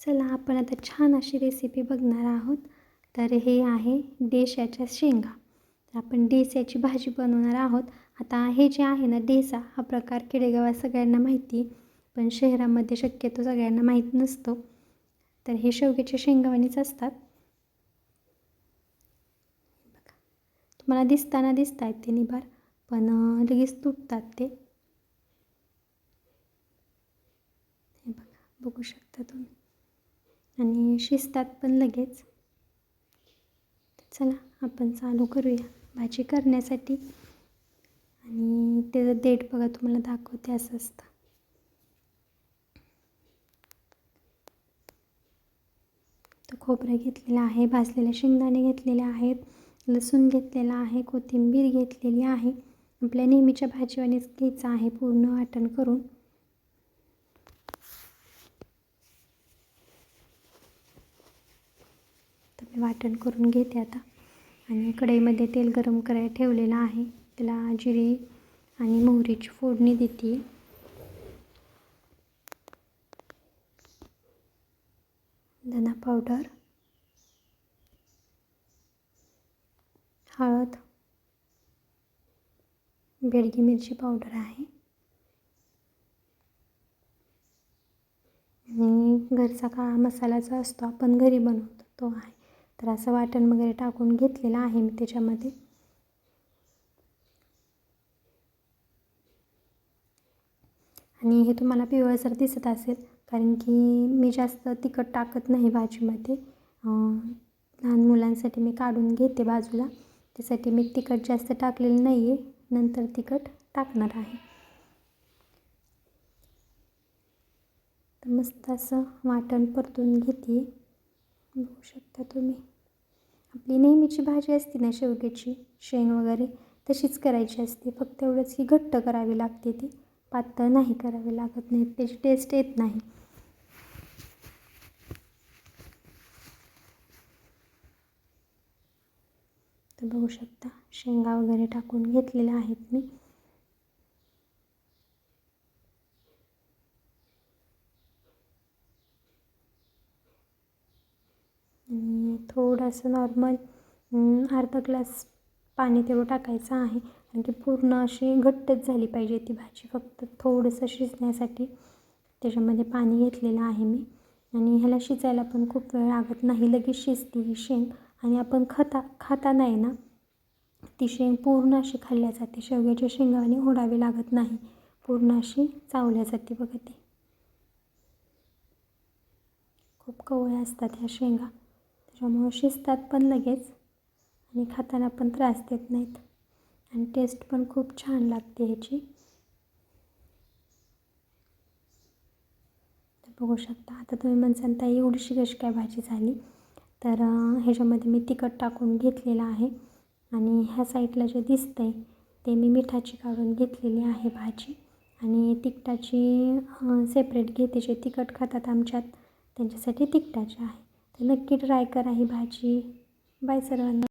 चला आपण आता छान अशी रेसिपी बघणार आहोत. तर हे आहे डेश्याच्या शेंगा. तर आपण डेस्याची भाजी बनवणार आहोत. आता हे जे आहे ना डेसा हा प्रकार खेडेगावात सगळ्यांना माहिती आहे पण शहरामध्ये शक्यतो सगळ्यांना माहीत नसतो. तर हे शेवग्याच्या शेंगावानीच असतात. बघा. तुम्हाला दिसताना दिसत आहेत ते निभार पण लगेच तुटतात ते. हे बघा बघू शकता तुम्ही. आणि शिजतात पण लगेच. चला आपण चालू करूया. भाजी करण्यासाठी. आणि त्याचं देठ बघा तुम्हाला दाखवते असं असतं. तर खोबरं घेतलेलं आहे भाजलेले शेंगदाणे घेतलेले आहेत लसूण घेतलेला आहे कोथिंबीर घेतलेली आहे. आपल्या नेहमीच्या भाजीवानीच घ्यायचं आहे पूर्ण वाटण करून तर मी वाटण करून घेते आता. आणि कढईमध्ये तेल गरम करायला ठेवलेलं आहे. त्याला जिरी आणि मोहरीची फोडणी देते. धना पावडर हळद बेडगी मिरची पावडर आहे. आणि घरचा काळा मसाला जो असतो आपण घरी बनवतो तो आहे. तर असं वाटण वगैरे टाकून घेतलेलं आहे मी त्याच्यामध्ये. आणि हे तुम्हाला पिवळसर दिसत असेल कारण की मी जास्त तिखट टाकत नाही भाजीमध्ये. लहान मुलांसाठी मी काढून घेते बाजूला. त्यासाठी मी तिखट जास्त टाकलेलं नाही आहे नंतर तिखट टाकणार आहे. तर मस्त असं वाटण परतून घेते. बघू शकता तुम्ही. आपली नेहमीची भाजी असते ना शेवग्याची शेंग वगैरे तशीच करायची असते. फक्त एवढंच की घट्ट करावी लागते ती. पातळ नाही करावी लागत नाही त्याची टेस्ट येत नाही. तर बघू शकता शेंगा वगैरे टाकून घेतलेल्या आहेत मी आणि थोडंसं नॉर्मल अर्धा ग्लास पाणी तेवढं टाकायचं आहे. कारण की पूर्ण अशी घट्टच झाली पाहिजे ती भाजी. फक्त थोडंसं शिजण्यासाठी त्याच्यामध्ये पाणी घेतलेलं आहे मी. आणि ह्याला शिजायला पण खूप वेळ लागत नाही. लगेच शिजते ही शेंग. आणि आपण खाता खाता नाही ना ती शेंग पूर्ण अशी खाल्ल्या जाते. शेवग्याच्या शेंगाने ओढावी लागत नाही. पूर्ण अशी चावल्या जाते बघा ती. खूप कवळ्या असतात ह्या शेंगा. त्याच्यामुळं शिजतात पण लगेच आणि खाताना पण त्रास देत नाहीत. आणि टेस्ट पण खूप छान लागते ह्याची. बघू शकता आता तुम्ही म्हणसान ताई एवढीशी कशी काय भाजी झाली? तर ह्याच्यामध्ये मी तिखट टाकून घेतलेलं आहे आणि ह्या साईडला जे दिसतं आहे ते मी मिठाची काढून घेतलेली आहे भाजी आणि तिखटाची सेपरेट घेते जे तिखट खातात आमच्यात त्यांच्यासाठी तिखटाची आहे. नक्की ट्राय करा ही भाजी. बाय सर्वांना.